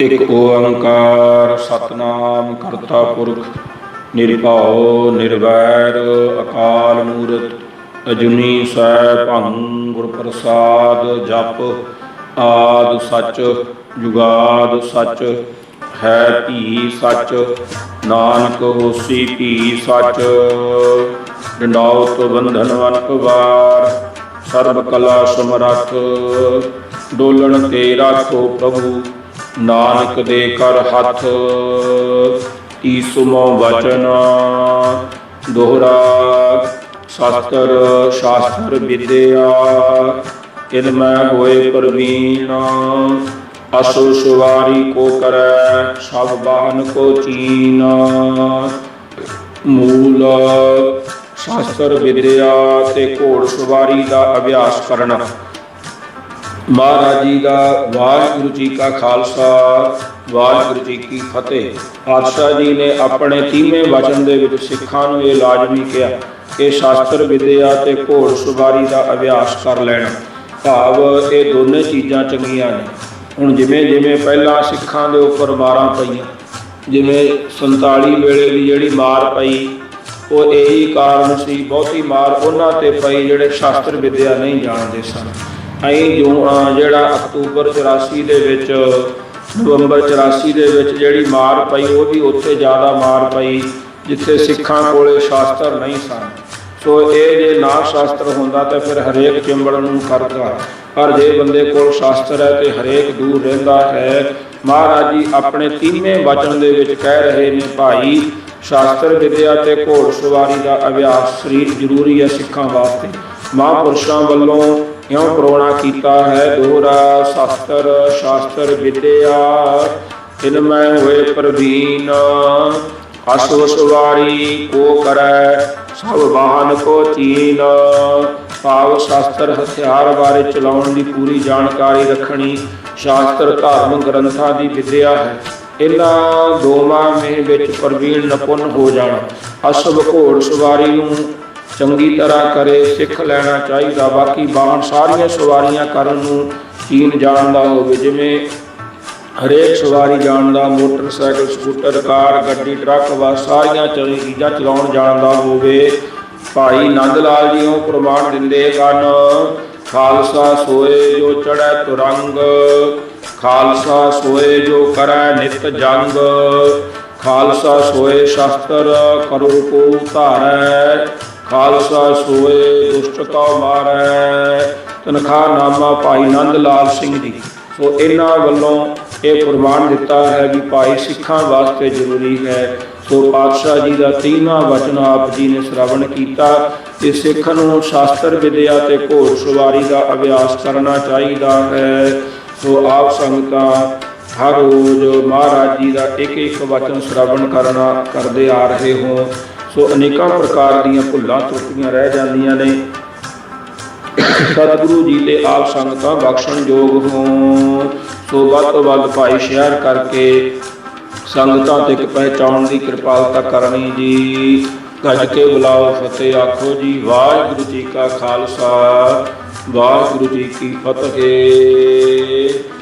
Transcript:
ਇਕ ਓੰਕਾਰ ਸਤਨਾਮ ਕਰਤਾ ਪੁਰਖ, ਨਿਰਭਉ, ਨਿਰਵੈਰ, ਅਕਾਲ ਮੂਰਤ, ਅਜੂਨੀ ਸੈਭੰ ਗੁਰ ਪ੍ਰਸਾਦ ਜਪ, ਆਦ ਸੱਚ, ਜੁਗਾਦ ਸੱਚ, ਹੈ ਭੀ ਸੱਚ, ਨਾਨਕ ਹੋਸੀ ਭੀ ਸੱਚ ਡੰਡਾਉਤ ਬੰਧਨ ਵਨਕ ਵਾਰ, ਸਰਬ ਕਲਾ ਸਮਰੱਥ, ਡੋਲਣ ਤੇ ਰਾਖੋ ਪ੍ਰਭੂ ਨਾਨਕ ਦੇ ਕਰ ਹੱਥ, ਈਸੁਮੋ ਵਚਨ, ਦੋਹਰਾ ਸ਼ਾਸਤਰ ਸ਼ਾਸਤਰ ਵਿਦਿਆ ਇਲਮੈ ਹੋਏ ਪ੍ਰਵੀਨ, ਅਸੋ ਸੁਵਾਰੀ ਕੋ ਕਰੈ, ਸਭ ਬਾਹਨ ਕੋ ਚੀਨ। ਮੂਲ ਸ਼ਾਸਤਰ ਵਿਦਿਆ ਤੇ ਘੋੜ ਸਵਾਰੀ ਦਾ ਅਭਿਆਸ ਕਰਨਾ। ਮਹਾਰਾਜ ਜੀ ਦਾ ਵਾਹਿਗੁਰੂ ਜੀ ਕਾ ਖਾਲਸਾ, ਵਾਹਿਗੁਰੂ ਜੀ ਕੀ ਫਤਿਹ। ਪਾਤਸ਼ਾਹ ਜੀ ਨੇ ਆਪਣੇ 30ਵੇਂ ਵਚਨ ਦੇ ਵਿੱਚ ਸਿੱਖਾਂ ਨੂੰ ਇਹ ਲਾਜ਼ਮੀ ਕਿਹਾ ਕਿ ਸ਼ਾਸਤਰ ਵਿਦਿਆ ਤੇ ਘੋੜ ਸਵਾਰੀ ਦਾ ਅਭਿਆਸ ਕਰ ਲੈਣਾ। ਭਾਵ ਇਹ ਦੋਨੇ ਚੀਜ਼ਾਂ ਚੰਗੀਆਂ ਨੇ। ਹੁਣ ਜਿਵੇਂ ਜਿਵੇਂ ਪਹਿਲਾਂ ਸਿੱਖਾਂ ਦੇ ਉੱਪਰ ਮਾਰਾਂ ਪਈਆਂ, ਜਿਵੇਂ 47 ਵੇਲੇ ਦੀ ਜਿਹੜੀ ਮਾਰ ਪਈ, ਉਹ ਇਹੀ ਕਾਰਨ ਸੀ, ਬਹੁਤੀ ਮਾਰ ਉਹਨਾਂ ਤੇ ਪਈ ਜਿਹੜੇ ਸ਼ਾਸਤਰ ਵਿਦਿਆ ਨਹੀਂ ਜਾਣਦੇ ਸਨ। ਅਸੀਂ ਜੋ ਜਿਹੜਾ ਅਕਤੂਬਰ 84 ਦੇ ਵਿੱਚ, ਨਵੰਬਰ 84 ਦੇ ਵਿੱਚ ਜਿਹੜੀ ਮਾਰ ਪਈ ਉਹ ਵੀ ਉੱਥੇ ਜ਼ਿਆਦਾ ਮਾਰ ਪਈ, ਜਿੱਥੇ ਸਿੱਖਾਂ ਕੋਲੇ ਸ਼ਾਸਤਰ ਨਹੀਂ ਸਨ। ਸੋ ਇਹ ਜੇ ਨਾ ਸ਼ਾਸਤਰ ਹੁੰਦਾ ਤਾਂ ਫਿਰ ਹਰੇਕ ਚਿੰਬੜ ਨੂੰ ਕਰਦਾ ਪਰ ਜੇ ਬੰਦੇ ਕੋਲ ਸ਼ਾਸਤਰ ਹੈ ਤੇ ਹਰੇਕ ਦੂਰ ਰਹਿੰਦਾ ਹੈ, ਮਹਾਰਾਜ ਜੀ ਆਪਣੇ ਤੀਵੇਂ ਵਚਨ ਦੇ ਵਿੱਚ ਕਹਿ ਰਹੇ ਨੇ, ਭਾਈ, ਸ਼ਾਸਤਰ ਵਿਦਿਆ ਤੇ ਘੋੜ ਸਵਾਰੀ ਦਾ ਅਭਿਆਸ ਸਰੀਰ ਜ਼ਰੂਰੀ ਹੈ ਸਿੱਖਾਂ ਵਾਸਤੇ। ਮਹਾਂਪੁਰਸ਼ਾਂ ਵੱਲੋਂ ਕਿਉਂ ਕਰੋਣਾ ਕੀਤਾ ਹੈ ਦੋਹਰਾ? ਸ਼ਾਸਤਰ ਸ਼ਾਸਤਰ ਵਿਦਿਆ। ਇਲਮੈ ਹੋਏ ਪ੍ਰਵੀਨ। ਅਸੋ ਸਵਾਰੀ ਕੋ ਕਰੈ, ਸਭ ਵਾਹਨ ਕੋ ਚੀਨ। ਭਾਵ ਸ਼ਾਸਤਰ ਹਥਿਆਰ ਬਾਰੇ ਚਲਾਉਣ ਦੀ ਪੂਰੀ ਜਾਣਕਾਰੀ ਰੱਖਣੀ ਸ਼ਾਸਤਰ ਧਾਰਮਿਕ ਗ੍ਰੰਥਾਂ ਦੀ ਵਿਦਿਆ ਹੈ। ਇਹਨਾਂ ਦੋਵਾਂ ਮੇ ਵਿੱਚ ਪ੍ਰਵੀਨ ਨਿਪੁੰਨ ਹੋ ਜਾਣਾ। ਅਸਬ ਘੋੜ ਸਵਾਰੀ ਨੂੰ ਚੰਗੀ ਤਰ੍ਹਾਂ ਕਰੇ, ਸਿੱਖ ਲੈਣਾ ਚਾਹੀਦਾ। ਬਾਕੀ ਬਾਹਨ ਸਾਰੀਆਂ ਸਵਾਰੀਆਂ ਕਰਨ ਨੂੰ ਚੀਨ ਜਾਣਦਾ ਹੋਵੇ, ਜਿਵੇਂ ਹਰੇਕ ਸਵਾਰੀ ਜਾਣਦਾ ਮੋਟਰਸਾਈਕਲ, ਸਕੂਟਰ, ਕਾਰ, ਗੱਡੀ, ਟਰੱਕ, ਬੱਸ, ਸਾਰੀਆਂ ਚੀਜ਼ਾਂ ਚਲਾਉਣ ਜਾਣਦਾ ਹੋਵੇ। ਭਾਈ ਨੰਦ ਲਾਲ ਜੀ ਉਹ ਪ੍ਰਮਾਣ ਦਿੰਦੇ ਹਨ, ਖਾਲਸਾ ਸੋਏ ਜੋ ਚੜੈ ਤੁਰੰਗ, ਖਾਲਸਾ ਸੋਏ ਜੋ ਕਰੈ ਨਿਤ ਜੰਗ, ਖਾਲਸਾ ਸੋਏ ਸ਼ਸਤਰ ਕਰੋ ਕੋ ਧਾਰੈ। ਖਾਲਸਾ ਸੋਏ, ਦੁਸ਼ਟ ਕਉ ਮਾਰੈ। ਤਨਖਾ ਨਾਮਾ ਭਾਈ ਨੰਦ ਲਾਲ ਸਿੰਘ ਜੀ ਸੋ ਇਹਨਾਂ ਵੱਲੋਂ ਇਹ ਪ੍ਰਮਾਣ ਦਿੱਤਾ ਹੈ ਕਿ ਭਾਈ ਸਿੱਖਾਂ ਵਾਸਤੇ ਜ਼ਰੂਰੀ ਹੈ। ਸੋ ਪਾਤਸ਼ਾਹ ਜੀ ਦਾ ਤੀਨਾ ਵਚਨ ਆਪ ਜੀ ਨੇ ਸ਼੍ਰਵਣ ਕੀਤਾ ਕਿ ਸਿੱਖ ਨੂੰ ਸ਼ਾਸਤਰ ਵਿਦਿਆ ਤੇ ਘੋੜ ਸਵਾਰੀ ਦਾ ਅਭਿਆਸ ਕਰਨਾ ਚਾਹੀਦਾ ਹੈ। ਸੋ ਆਪ ਸੰਗਤਾਂ, ਹਰ ਰੋਜ਼ ਮਹਾਰਾਜ ਜੀ ਦਾ ਇੱਕ ਇੱਕ ਵਚਨ ਸ਼੍ਰਵਣ ਕਰਨਾ, ਕਰਦੇ ਆ ਰਹੇ ਹੋ। ਸੋ ਅਨੇਕਾਂ ਪ੍ਰਕਾਰ ਦੀਆਂ ਭੁੱਲਾਂ ਤਰੁੱਟੀਆਂ ਰਹਿ ਜਾਂਦੀਆਂ ਨੇ। ਸਤਿਗੁਰੂ ਜੀ ਦੇ ਆਪ ਸੰਗਤਾਂ ਬਖਸ਼ਣ ਯੋਗ ਹੋ ਸੋ ਵੱਧ ਤੋਂ ਵੱਧ ਭਾਈ ਸ਼ੇਅਰ ਕਰਕੇ ਸੰਗਤਾਂ ਤੱਕ ਪਹੁੰਚਾਉਣ ਦੀ ਕਿਰਪਾਲਤਾ ਕਰਨੀ ਜੀ। ਗੱਜ ਕੇ ਬੁਲਾਓ ਫਤਿਹ, ਆਖੋ ਜੀ, ਵਾਹਿਗੁਰੂ ਜੀ ਕਾ ਖਾਲਸਾ, ਵਾਹਿਗੁਰੂ ਜੀ ਕੀ ਫਤਿਹ।